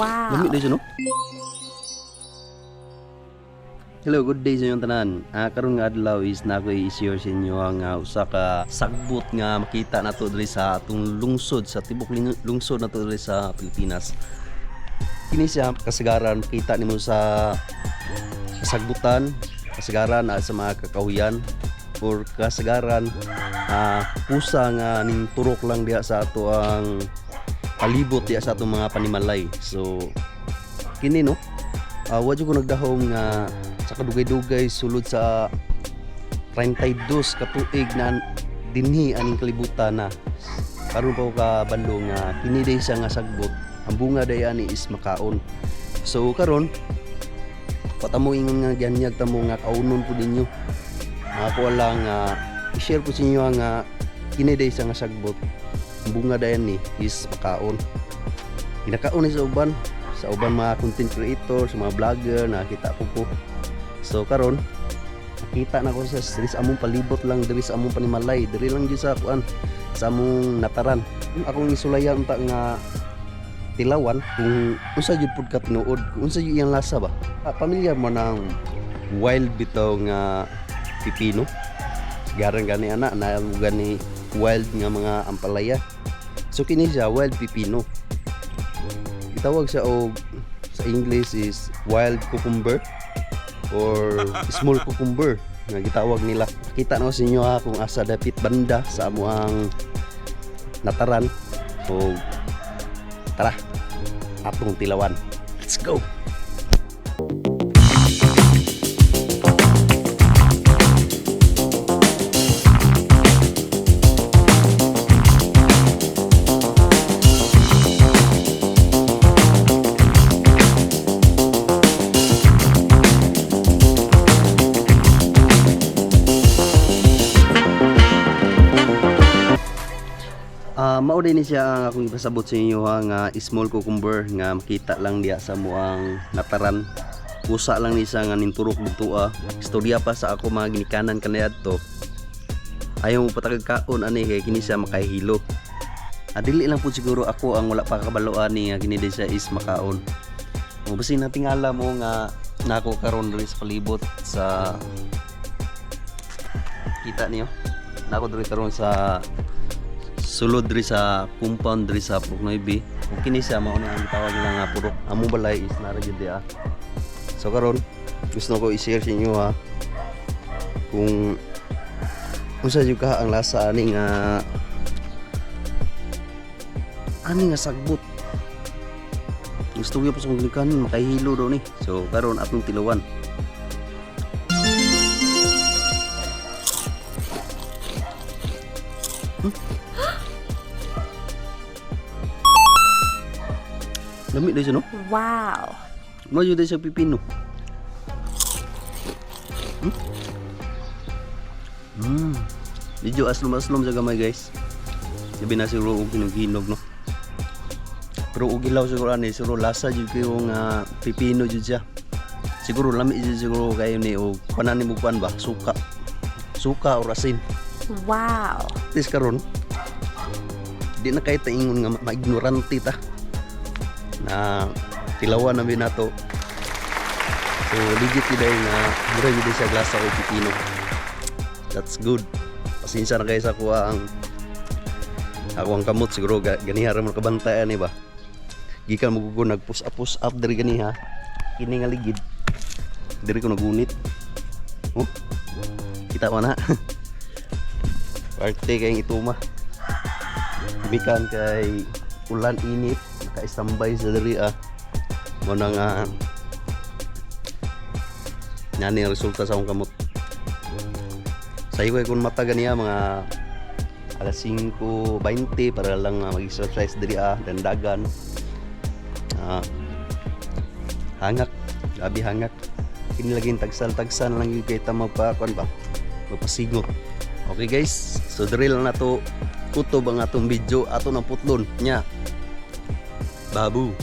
Wow. Lami siya, no? Hello, good day sa inyong tanan. Ah, karon nga adlaw is na ako i-share sa inyo ang ah, usa ka sagbot nga makita nato diri sa atong lungsod sa tibok lungsod nato diri sa Pilipinas. Kini siya kasagaran kita nimo sa kasagbutan, kasagaran ah, sa mga kakahuyan or kasagaran ah, pusa nga ning turok lang diha sa ato ang palibot diha sa atong mga panimalay. So kini no, uh, wadyo ko nagdahom nga sa kadugay-dugay sulod sa 32 ka tuig na dinhi aning kalibutan na. Karon pa ka bandong nga kini day siya nga sagbot. Ang bunga day ani is makaon. So karon patamo ingon nga ganyag tamo nga kaunon po ninyo. Ako lang nga i-share ko sa inyo nga kini day siya nga sagbot bunga day ni is makaon kinakaon ni sa uban sa uban mga content creator, sa mga vlogger nakita ko po. So karon nakita na ko sa diri sa among palibot lang diri sa among panimalay, diri lang gyud sa kuan sa among nataran. Akong isulayan ta nga tilawan kung unsa jud pud ka tinuod, kung unsa jud iyang lasa ba. Ah, pamilyar mo ng wild bitaw nga pipino. Garang gani ana na gani wild nga mga ampalaya. So kini siya wild pipino gitawag siya og sa English is wild cucumber or small cucumber nga gitawag nila. Kita na sa inyo ha kung asa dapit banda sa amo ang nataran. So tara, atong tilawan. Let's go. Mao din siya ang akong ipasabot sa inyo ha nga small cucumber nga makita lang diya sa muang nataran. Pusa lang ni siya nga ninturok dito ah. Istorya pa sa ako mga ginikanan kanayadto. Ayaw mo patagag kaon ani kay kini siya makahilo. Adili lang po siguro ako ang wala pa kabaloan ni nga kini siya is makaon. Mo basi nating alam mo nga nako karon diri sa palibot sa kita niyo. Nako diri karon sa sulod diri sa compound diri sa Puknoybi ug kini siya mao na ang tawag nila nga purok. Amo balay is nara gyud so karon gusto ko i-share sa inyo ha. Kung unsa jud ka ang lasa ani nga ani nga sagbot. Gusto ko pa sa mga makahilo daw ni. So karon atong tilawan Lami din siya no Wow. Mo jud sa pipino. Hmm. Hmm. Medyo aslom-aslom sa gamay guys. Sabi na siguro og hinog no. Pero og ilaw siguro ani siguro lasa jud kayo nga pipino jud siya. Siguro lami jud siguro kayo ni og kanan ni mo kuan ba suka. Suka or asin. Wow. Tis karon di na kahit ingon nga ma-ignorante ta na tilawan na nato. So legit dahil na mura yun siya glasa o pipino. That's good. Pasensya na kayo sa kuha ang ako ang kamot siguro ga, ganiha ra mo kabantayan ni ba? Gikan mo gugo nag push up push up diri ganiha. Kini nga ligid. Diri ko nagunit. Oh kita mo na parte kayong ituma. Bikan kay ulan init naka-standby sa diri ah. Mo na nga Nani ang resulta sa akong kamot. Sa iyo kung mata ganiya mga alas 5.20 para lang ah, mag-exercise diri ah dandagan. Ah. Hangak, gabi hangak. Kini lagi tagsal-tagsan lang yung kita magpakuan ba. Magpasingot. Okay guys, so diri lang na to kutob ang atong video ato ng putlon nya babu